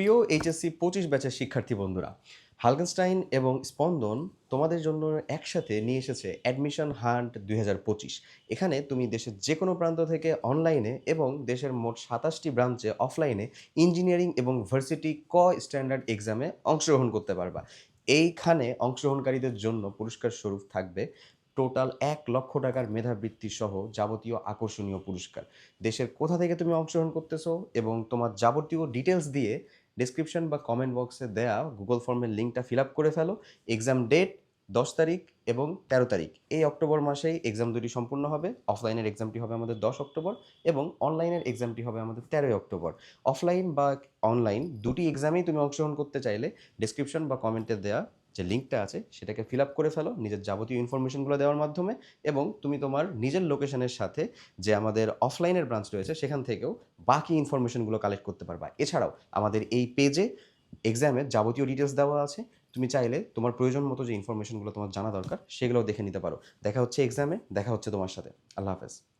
প্রিয় এইচএসসি পঁচিশ ব্যাচের শিক্ষার্থী বন্ধুরা হালকেনস্টাইন এবং স্পন্দন তোমাদের জন্য একসাথে নিয়ে এসেছে অ্যাডমিশন হান্ট দুই হাজার পঁচিশ। এখানে তুমি দেশের যে কোনো প্রান্ত থেকে অনলাইনে এবং দেশের মোট সাতাশটি ব্রাঞ্চে অফলাইনে ইঞ্জিনিয়ারিং এবং ভার্সিটি ক স্ট্যান্ডার্ড এক্সামে অংশগ্রহণ করতে পারবা। এইখানে অংশগ্রহণকারীদের জন্য পুরস্কার স্বরূপ থাকবে টোটাল এক লক্ষ টাকার মেধাবৃত্তি সহ যাবতীয় আকর্ষণীয় পুরস্কার। দেশের কোথা থেকে তুমি অংশগ্রহণ করতেছো এবং তোমার যাবতীয় ডিটেলস দিয়ে ডিসক্রিপশন বা কমেন্ট বক্সে দেয়া গুগল ফর্মের লিঙ্কটা ফিল আপ করে ফেলো এক্সাম ডেট দশ তারিখ এবং তেরো তারিখ। এই অক্টোবর মাসেই এক্সাম দুটি সম্পূর্ণ হবে অফলাইনের এক্সামটি হবে আমাদের দশ অক্টোবর এবং অনলাইনের এক্সামটি হবে আমাদের তেরোই অক্টোবর। অফলাইন বা অনলাইন দুটি এক্সামেই তুমি অংশগ্রহণ করতে চাইলে ডিসক্রিপশন বা কমেন্টে দেওয়া যে লিঙ্কটা আছে, সেটাকে ফিল আপ করে ফেলো, নিজের যাবতীয় ইনফরমেশনগুলো দেওয়ার মাধ্যমে এবং তুমি তোমার নিজের লোকেশনের সাথে যে আমাদের অফলাইনের ব্রাঞ্চ রয়েছে, সেখান থেকেও বাকি ইনফরমেশনগুলো কালেক্ট করতে পারবা। এছাড়াও আমাদের এই পেজে এক্সামের যাবতীয় ডিটেলস দেওয়া আছে। তুমি চাইলে তোমার প্রয়োজন মতো যে ইনফরমেশনগুলো তোমার জানা দরকার, সেগুলোও দেখে নিতে পারো। দেখা হচ্ছে এক্সামে দেখা হচ্ছে তোমার সাথে। আল্লাহ হাফেজ।